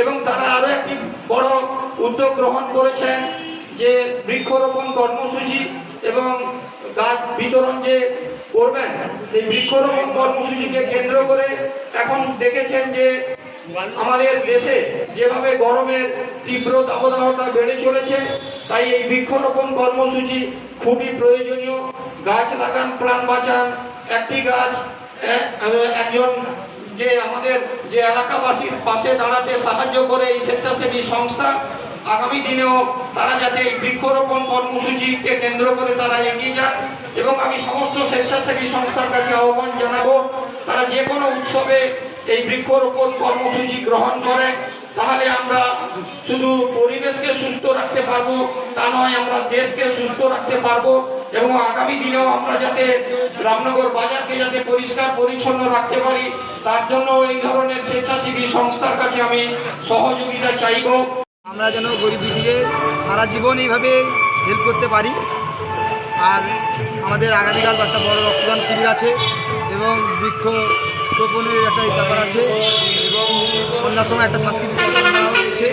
এবং তারা আরও একটি বড় উদ্যোগ গ্রহণ করেছেন যে বৃক্ষরোপণ কর্মসূচি এবং গাছ বিতরণ যে করবেন, সেই বৃক্ষরোপণ কর্মসূচিকে কেন্দ্র করে এখন দেখেছেন যে আমাদের দেশে যেভাবে গরমের তীব্র দাবদাহতা বেড়ে চলেছে, তাই এই বৃক্ষরোপণ কর্মসূচি খুবই প্রয়োজনীয়। গাছ লাগান, প্রাণ বাঁচান। একটি গাছ একজন যে আমাদের যে এলাকাবাসীর পাশে দাঁড়াতে সাহায্য করে এই স্বেচ্ছাসেবী সংস্থা, আগামী দিনেও তারা যাতে এই বৃক্ষরোপণ কর্মসূচিকে কেন্দ্র করে তারা এগিয়ে যান এবং আমি সমস্ত স্বেচ্ছাসেবী সংস্থার কাছে আহ্বান জানাব, তারা যে কোনো উৎসবে এই বৃক্ষরোপণ কর্মসূচি গ্রহণ করে। তাহলে আমরা শুধু পরিবেশকে সুস্থ রাখতে পারব, তা নয় আমরা দেশকে সুস্থ রাখতে পারব। এবং আগামী দিনেও আমরা যাতে রামনগর বাজারকে যাতে পরিষ্কার, পরিচ্ছন্ন রাখতে পারি, তার জন্য এই ধরনের স্বেচ্ছাসেবী সংস্থার কাছে আমি সহযোগিতা চাইব। আমরা যেন গরিব দুঃখীকে সারা জীবন এইভাবে হেল্প করতে পারি। আর আমাদের আগামীকাল একটা বড় রক্তদান শিবির আছে এবং বৃক্ষ রোপণের একটা ব্যাপার আছে এবং সন্ধ্যার সময় একটা সাংস্কৃতিক নেওয়া হয়েছে।